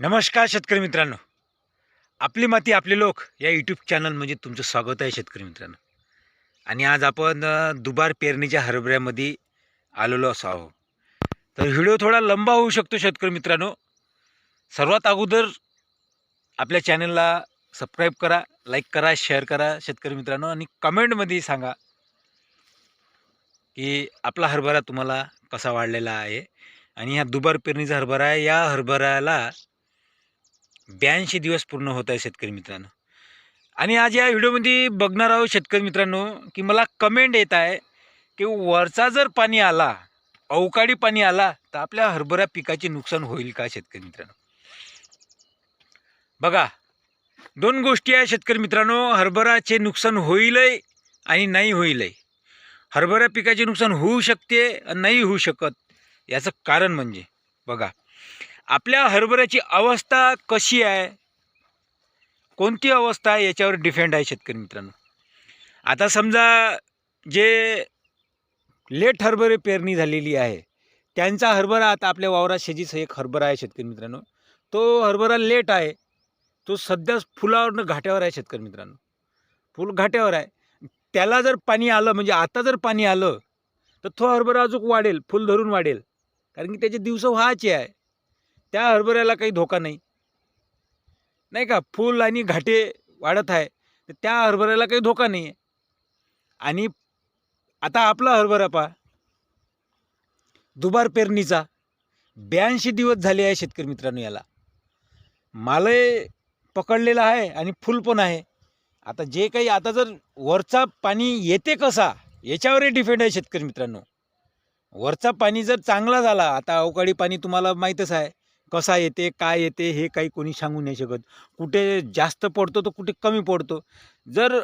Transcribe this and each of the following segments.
नमस्कार शेतकरी मित्रांनो. आपली माती आपले लोक या यूट्यूब चॅनल म्हणजे तुमचं स्वागत आहे शेतकरी मित्रांनो. आणि आज आपण दुबार पेरणीच्या हरभऱ्यामध्ये आलेलो असो आहो तर व्हिडिओ थोडा लंबा होऊ शकतो शेतकरी मित्रांनो. सर्वात अगोदर आपल्या चॅनलला सबस्क्राईब करा लाईक करा शेअर करा शेतकरी मित्रांनो. आणि कमेंटमध्ये सांगा की आपला हरभरा तुम्हाला कसा वाढलेला आहे. आणि ह्या दुबार पेरणीचा हरभरा आहे. या हरभऱ्याला ब्याऐंशी दिवस पूर्ण होत आहे शेतकरी मित्रांनो. आणि आज या व्हिडिओमध्ये बघणार आहोत शेतकरी मित्रांनो की मला कमेंट येत आहे की वरचा जर पाणी आला अवकाळी पाणी आला तर आपल्या हरभरा पिकाचे नुकसान होईल का शेतकरी मित्रांनो? बघा दोन गोष्टी आहे शेतकरी मित्रांनो हरभराचे नुकसान होईलही आणि नाही होईलही. हरभरा पिकाचे नुकसान होऊ शकते आणि नाही होऊ शकत याचं कारण म्हणजे बघा आपल्या हरभऱ्याची अवस्था कशी आहे? कोणती अवस्था आहे याच्यावर डिफेंड आहे शेतकरी मित्रांनो. आता समजा जे लेट हरभरे पेरणी झालेली आहे त्यांचा हरभरा आता आपल्या वावरात शेजीच एक हरभरा आहे शेतकरी मित्रांनो. तो हरभरा लेट आहे. तो सध्या फुलावरनं घाट्यावर आहे शेतकरी मित्रांनो. फुल घाट्यावर आहे. त्याला जर पाणी आलं म्हणजे आता जर पाणी आलं तर तो हरभरा अजून वाढेल फुल धरून वाढेल. कारण की त्याचे दिवस व्हायचे आहे. त्या हरभऱ्याला काही धोका नाही. नाही का? फूल आणि घाटे वाढत आहे. तर त्या हरभऱ्याला काही धोका नाही आहे आणि आता आपला हरभरा पहा. दुबार पेरणीचा ब्याऐंशी दिवस झाले आहे शेतकरी मित्रांनो याला. मालय पकडलेला आहे आणि फुल पण आहे. आता जे काही आता जर वरचा पाणी येते कसा याच्यावरही डिपेंड आहे शेतकरी मित्रांनो. वरचा पाणी जर चांगला झाला आता अवकाळी पाणी तुम्हाला माहीतच आहे. कसा येते काय येते हे काही कोणी सांगू नाही शकत. कुठे जास्त पडतो तर कुठे कमी पडतो. जर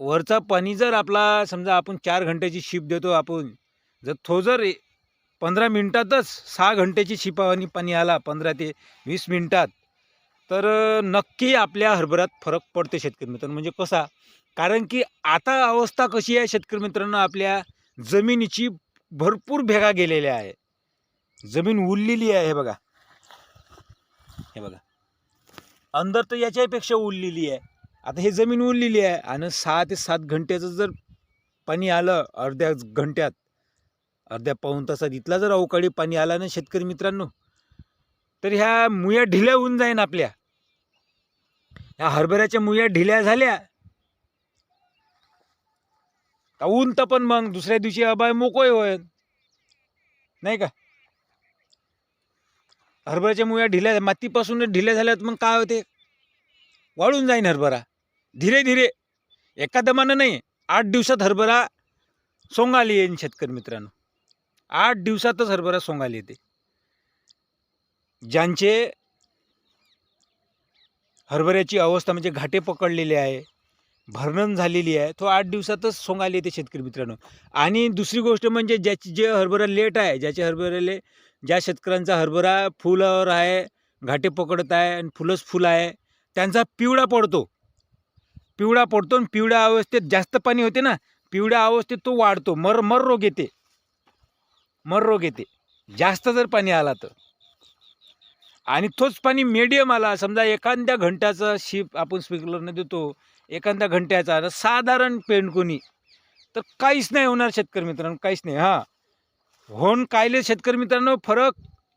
वरचा पाणी जर आपला समजा आपण चार घंट्याची शिप देतो आपण जर तो जर पंधरा मिनटातच सहा घंट्याची शिपावानी पाणी आला पंधरा ते वीस मिनटात तर नक्की आपल्या हरभऱ्यात फरक पडते शेतकरी मित्रांनो. म्हणजे कसा? कारण की आता अवस्था कशी आहे शेतकरी मित्रांनो आपल्या जमिनीची भरपूर भेगा गेलेल्या आहे. जमीन उरलेली आहे बघा. हे बघा. अंदर तर याच्यापेक्षा उरलेली आहे. आता हे जमीन उरलेली आहे आणि सहा ते सात घंट्याचं जर पाणी आलं अर्ध्या घंट्यात अर्ध्या पाऊण तासात इथला जर अवकाळी पाणी आला ना शेतकरी मित्रांनो तर ह्या मुया ढिल्या होऊन जाईन आपल्या. ह्या हरभऱ्याच्या मुया ढिल्या झाल्या. का ऊन तर पण मग दुसऱ्या दिवशी अबाय मोकळे होय नाही का? हरभऱ्याच्या मुळ्या ढिल्या मातीपासून ढिल्या झाल्यात मग काय होते? वाळून जाईन हरभरा. धीरे धीरे. एका दमानं नाही. आठ दिवसात हरभरा सोंगाली येईन शेतकरी मित्रांनो. आठ दिवसातच हरभरा सोंगाली येते. ज्यांचे हरभऱ्याची अवस्था म्हणजे घाटे पकडलेले आहे भरणण झालेली आहे तो आठ दिवसातच सोंगाली येते शेतकरी मित्रांनो. आणि दुसरी गोष्ट म्हणजे ज्याची जे हरभरा लेट आहे ज्याचे हरभऱ्याले ज्या शेतकऱ्यांचा हरभरा फुलावर आहे घाटे पकडत आहे आणि फुलंच फुलं आहे त्यांचा पिवळा पडतो. पिवळा पडतो आणि पिवळ्या अवस्थेत जास्त पाणी होते ना पिवळ्या अवस्थेत तो वाढतो. मर मर रोग येते. मर रोग येते. जास्त जर पाणी आला तर. आणि तोच पाणी मीडियम आला. समजा एखाद्या घंट्याचा शिप आपण स्प्रिंकलरने देतो एखाद्या घंट्याचा साधारण पेंडकोनी तर काहीच नाही होणार शेतकरी मित्रांनो काहीच नाही. हां. होऊन कायले शेतकरी मित्रांनो फरक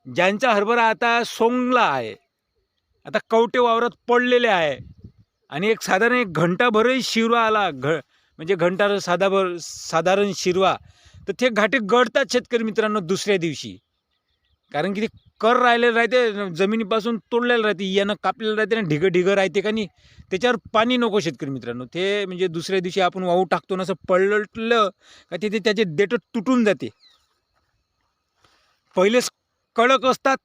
ज्यांचा हरभरा आता सोंगला आहे आता कवटे वावरात पडलेले आहे आणि एक साधारण एक घंटाभरही शिरवा आला घ म्हणजे घंटा साधाभर साधारण शिरवा तर ते घाटे गळतात शेतकरी मित्रांनो दुसऱ्या दिवशी. कारण की ते कर राहिलेलं राहते जमिनीपासून तोडलेलं राहते यानं कापलेलं राहते ना ढिगं ढिगं राहते का नाही त्याच्यावर पाणी नको शेतकरी मित्रांनो. ते म्हणजे दुसऱ्या दिवशी आपण वाहू टाकतो ना असं पडलं का तिथे त्याचे देठ तुटून जाते. पहिलेच कडक असतात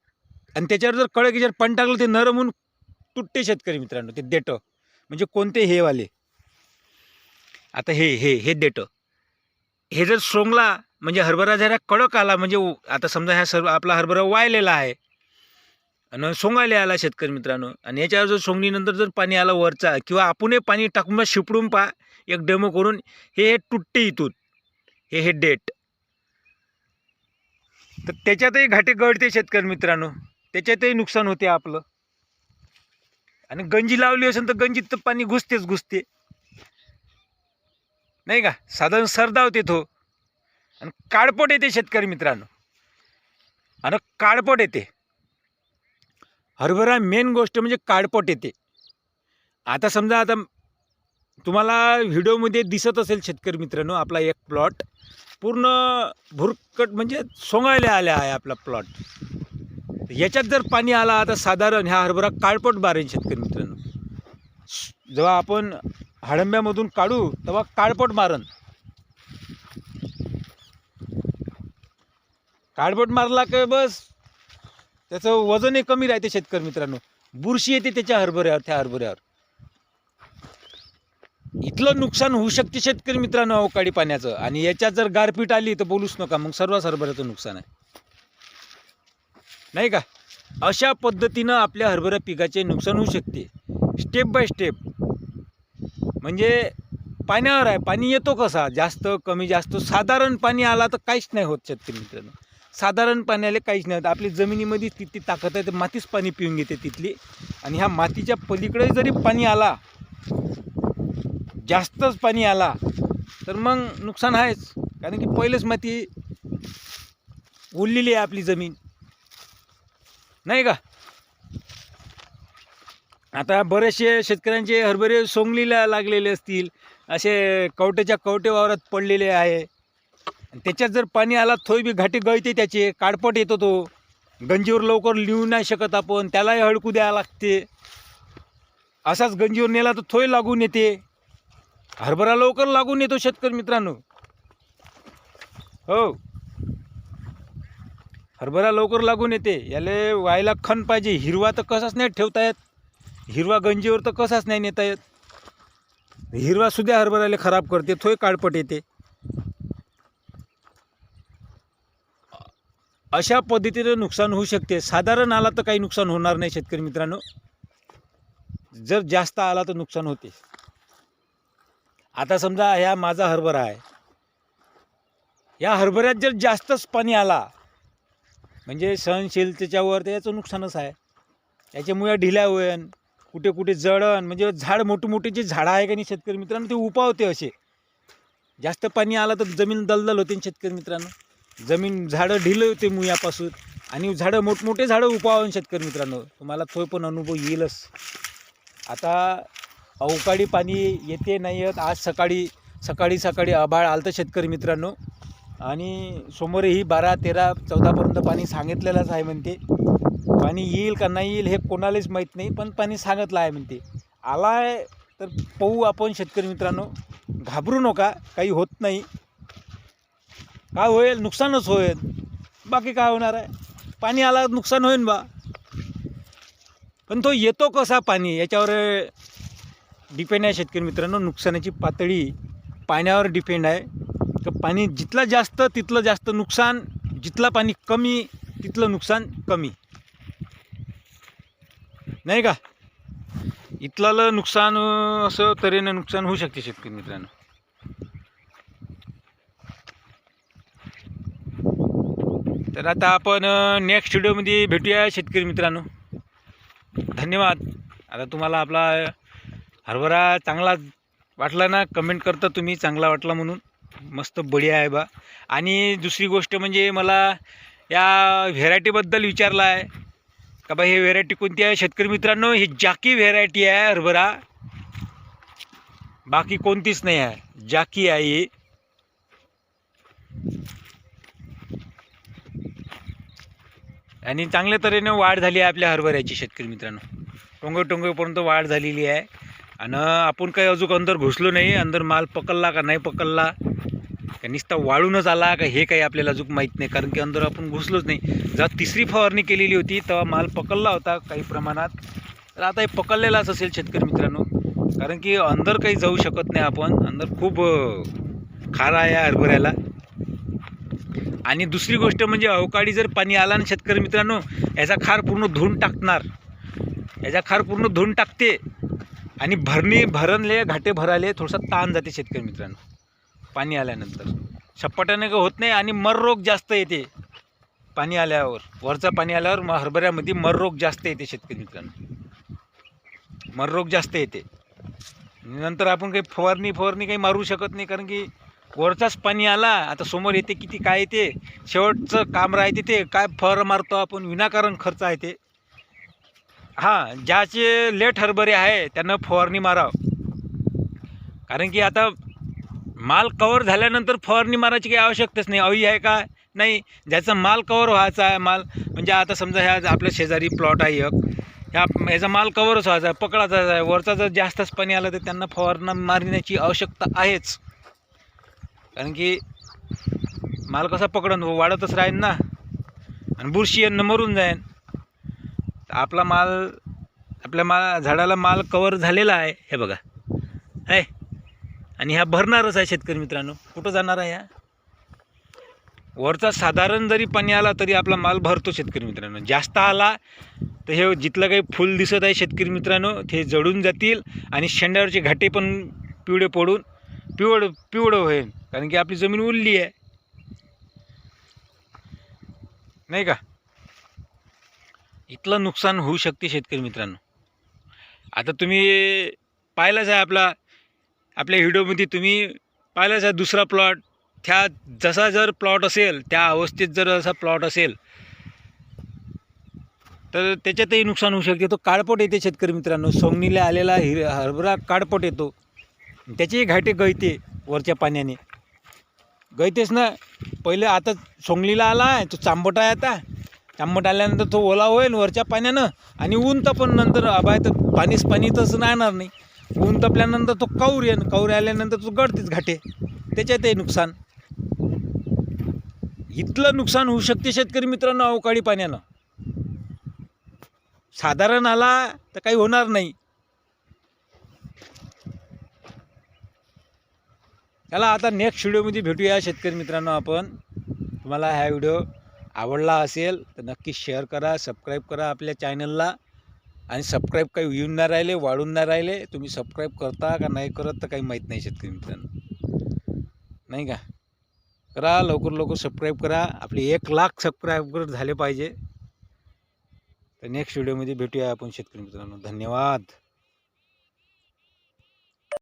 आणि त्याच्यावर जर कडक याच्यावर पाणी टाकलं ते नरम होऊन तुटते शेतकरी मित्रांनो ते देठ म्हणजे कोणते हे वाले? आता हे हे हे देठ हे जर सोंगला म्हणजे हरभरा जरा कडक आला म्हणजे आता समजा ह्या सर्व आपला हरभरा वाळलेला आहे. आणि सोंगायला आला शेतकरी मित्रांनो आणि याच्यावर जर सोंगणीनंतर जर पाणी आलं वरचा किंवा आपणही पाणी टाकून शिपडून पा एक डेमो करून हे हे तुटते इथून. हे हे डेट तर त्याच्यातही घाटे गळते शेतकरी मित्रांनो. त्याच्यातही नुकसान होते आपलं. आणि गंजी लावली असेल तर गंजीत तर पाणी घुसतेच घुसते. नाही का? साधारण सरदावते तो. आणि काळपट येते शेतकरी मित्रांनो. आणि काळपट येते. हरभरा मेन गोष्ट म्हणजे काळपट येते. आता समजा आता तुम्हाला व्हिडिओमध्ये दिसत असेल शेतकरी मित्रांनो आपला एक प्लॉट पूर्ण भुरकट म्हणजे सोंगायला आल्या आहे आपला प्लॉट याच्यात जर पाणी आला आता साधारण ह्या हरभरा काळपट बारेन शेतकरी मित्रांनो. जेव्हा आपण हाडंब्यामधून काढू तेव्हा काळपट मारण काळपट मारला का बस त्याचं वजनही कमी राहते शेतकरी मित्रांनो. बुरशी येते त्याच्या हरभऱ्यावर त्या हरभऱ्यावर. इथलं नुकसान होऊ शकते शेतकरी मित्रांनो अवकाळी पाण्याचं. आणि याच्यात जर गारपीट आली तर बोलूच नका. मग सर्वात हरभऱ्याचं नुकसान आहे. नाही का? अशा पद्धतीनं आपल्या हरभरा पिकाचे नुकसान होऊ शकते. स्टेप बाय स्टेप म्हणजे पाण्यावर आहे. पाणी येतो कसा? जास्त कमी जास्त. साधारण पाणी आला तर काहीच नाही होत शेतकरी मित्रांनो. साधारण पाण्याला काहीच नाही होत. आपली जमिनीमध्ये तितकी ताकद आहे तर मातीच पाणी पिऊन घेते तिथली. आणि ह्या मातीच्या पलीकडे जरी पाणी आला जास्तच पाणी आला तर मग नुकसान आहेच. कारण की पहिलेच माती उरलेली आहे आपली जमीन. नाही का? आता बरेचसे शेतकऱ्यांचे हरभरे सोंगलीला लागलेले असतील असे कवट्याच्या कवटे वावरात पडलेले आहे. आणि त्याच्यात जर पाणी आला थोई बी घाटी गळते त्याचे काडपट येतो तो. गंजीवर लवकर लिहू नाही शकत आपण त्यालाही हडकू द्यावं लागते. असाच गंजीवर नेला तर थोय लागून येते. हरभरा लवकर लागून येतो शेतकरी मित्रांनो. हो. हरभरा लवकर लागून येते. याले व्हायला खण पाहिजे. हिरवा तर कसाच नाही ठेवता येत. हिरवा गंजीवर तर कसाच नाही नेता येत. हिरवा सुद्धा हरभऱ्याला खराब करते. थोय काळपट येते. अशा पद्धतीनं नुकसान होऊ शकते. साधारण आला तर काही नुकसान होणार नाही शेतकरी मित्रांनो. जर जास्त आला तर नुकसान होते. आता समजा ह्या माझा हरभरा आहे. या हरभऱ्यात जर जास्तच पाणी आला म्हणजे सहनशीलतेच्यावर त्याचं नुकसानच आहे. त्याच्यामुळे ढिल्या होईन कुठे कुठे जळण म्हणजे झाड मोठमोठे जे झाडं आहे का नाही शेतकरी मित्रांनो ते उपावते असे. जास्त पाणी आलं तर जमीन दलदल होते ना शेतकरी मित्रांनो. जमीन झाडं ढिलं होते मुयापासून आणि झाडं मोठमोठे झाडं उपावन शेतकरी मित्रांनो. तुम्हाला तो पण अनुभव येईलच. आता अवकाळी पाणी येते नाही येत. आज सकाळी सकाळी सकाळी आभाळ आलं तर शेतकरी मित्रांनो. आणि सोमवारीही बारा तेरा चौदापर्यंत पाणी सांगितलेलंच आहे म्हणते. पाणी येईल का नाही येईल हे कोणालाच माहीत नाही पण पाणी सांगितलं आहे म्हणते. आला आहे तर पाहू आपण शेतकरी मित्रांनो. घाबरू नका काही होत नाही. काय होईल? नुकसानच होईल. बाकी काय होणार आहे? पाणी आला नुकसान होईल बा. पण तो येतो कसा पाणी? याच्यावर डिपेंड आहे शेतकरी मित्रांनो. नुकसानाची पातळी पाण्यावर डिपेंड आहे. तर पाणी जितलं जास्त तिथलं जास्त नुकसान जितलं पाणी कमी तिथलं नुकसान कमी. नाही का? इथलं नुकसान असं तऱ्हेनं नुकसान होऊ शकते शेतकरी मित्रांनो. तर आता आपण नेक्स्ट व्हिडिओमध्ये भेटूया शेतकरी मित्रांनो. धन्यवाद. आता तुम्हाला आपला हरभरा चांगला वाटला ना कमेंट करता तुम्ही चांगला वाटला म्हणून. मस्त बढिया आहे बा. आणि दुसरी गोष्ट म्हणजे मला या व्हेरायटीबद्दल विचारला आहे का बा हे व्हेरायटी कोणती आहे? शेतकरी मित्रांनो ही जाकी व्हेरायटी आहे हरभरा. बाकी कोणतीच नाही आहे. जाकी आहे ही. आणि चांगल्या तऱ्हेने वाढ झाली आहे आपल्या हरभऱ्याची शेतकरी मित्रांनो. टोंगे टोंगेपर्यंत वाढ झालेली आहे. आणि आपण काही अजून अंदर घुसलो नाही अंदर माल पकडला का नाही पकडला का नुसता वाळूनच आला का हे काही आपल्याला अजून माहीत नाही. कारण की अंदर आपण घुसलोच नाही. जेव्हा तिसरी फवारणी केलेली होती तेव्हा माल पकडला होता काही प्रमाणात. तर आता हे पकडलेलाच असेल शेतकरी मित्रांनो. कारण की अंदर काही जाऊ शकत नाही आपण. अंदर खूप खारा आहे या हरभऱ्याला. आणि दुसरी गोष्ट म्हणजे अवकाळी जर पाणी आला ना शेतकरी मित्रांनो याचा खार पूर्ण धुवून टाकणार. याचा खार पूर्ण धुवून टाकते. आणि भरणी भरणले घाटे भराले थोडासा ताण जाते शेतकरी मित्रांनो. पाणी आल्यानंतर. शपाट्याने का होत नाही आणि मर रोग जास्त येते. पाणी आल्यावर वरचा पाणी आल्यावर म हरभऱ्यामध्ये मर रोग जास्त येते शेतकरी मित्रांनो. मररोग जास्त येते. नंतर आपण काही फवारणी फवारणी काही मारू शकत नाही कारण की वरचाच पाणी आला आता समोर येते किती काय येते? शेवटचं काम राहते ते. काय फवार मारतो आपण? विनाकारण खर्च आहे ते. हां ज्याचे लेट हरभरे आहे त्यांना फवारणी माराव. कारण की आता माल कवर झाल्यानंतर फवारणी मारायची काही आवश्यकताच नाही. अवी आहे का? नाही. ज्याचा माल कवर व्हायचा आहे माल म्हणजे आता समजा ह्या आपल्या शेजारी प्लॉट आहे एक. ह्या ह्याचा माल कवरच व्हायचा आहे पकडायचा आहे वरचा जर जास्तच पाणी आलं तर त्यांना फवारणा मारण्याची आवश्यकता आहेच. कारण की माल कसा पकडन वाढतच राहील ना. आणि बुरशी यांना मरून जाईन. आपला माल आपल्या मा झाडाला माल कवर झालेला आहे हे बघा. आहे आणि ह्या भरणारच आहे शेतकरी मित्रांनो. कुठं जाणार आहे ह्या वरचा साधारण जरी पाणी आला तरी आपला माल भरतो शेतकरी मित्रांनो. जास्त आला तर हे जिथलं काही फुल दिसत आहे शेतकरी मित्रांनो ते जळून जातील आणि शेंड्यावरचे घाटे पण पिवळे पडून पिवळ पिवळं होईल. कारण की आपली जमीन उरली आहे. नाही का? इथलं नुकसान होऊ शकते शेतकरी मित्रांनो. आता तुम्ही पाहिलाच आहे आपला आपल्या व्हिडिओमध्ये तुम्ही पाहिलाच आहे दुसरा प्लॉट त्या जसा जर प्लॉट असेल त्या अवस्थेत जर असा प्लॉट असेल तर त्याच्यातही नुकसान होऊ शकते. तो काळपट येते शेतकरी मित्रांनो. सोंगणीला आलेला हिर हरभरा काळपट येतो. त्याचेही घाटे गळते वरच्या पाण्याने. गळतेच ना. पहिले आता सोंगलीला आला आहे तो चांबट आहे. आता आंबट आल्यानंतर तो ओला होईल वरच्या पाण्यानं आणि ऊन तपण नंतर अबाय तर पाणीच पाणी तसं राहणार नाही. ऊन तपल्यानंतर तो कौर येईन. कौर आल्यानंतर तो गळतीच घाटे. त्याच्यातही नुकसान. इथलं नुकसान होऊ शकते शेतकरी मित्रांनो अवकाळी पाण्यानं. साधारण आला तर काही होणार नाही. चला आता नेक्स्ट व्हिडिओमध्ये भेटूया शेतकरी मित्रांनो आपण. तुम्हाला हा व्हिडिओ आवडला असेल तर नक्की शेअर करा सबस्क्राईब करा आपल्या चॅनलला आणि सबस्क्राईब काही येऊन नाही राहिले वाढून नाही राहिले तुम्ही सबस्क्राईब करता का नाही करत तर काही माहीत नाही शेतकरी मित्रांनो. नाही का? करा लवकर लवकर सबस्क्राईब करा. आपले एक लाख सबस्क्राईबर झाले पाहिजे. तर नेक्स्ट व्हिडिओमध्ये भेटूया आपण शेतकरी मित्रांनो. धन्यवाद.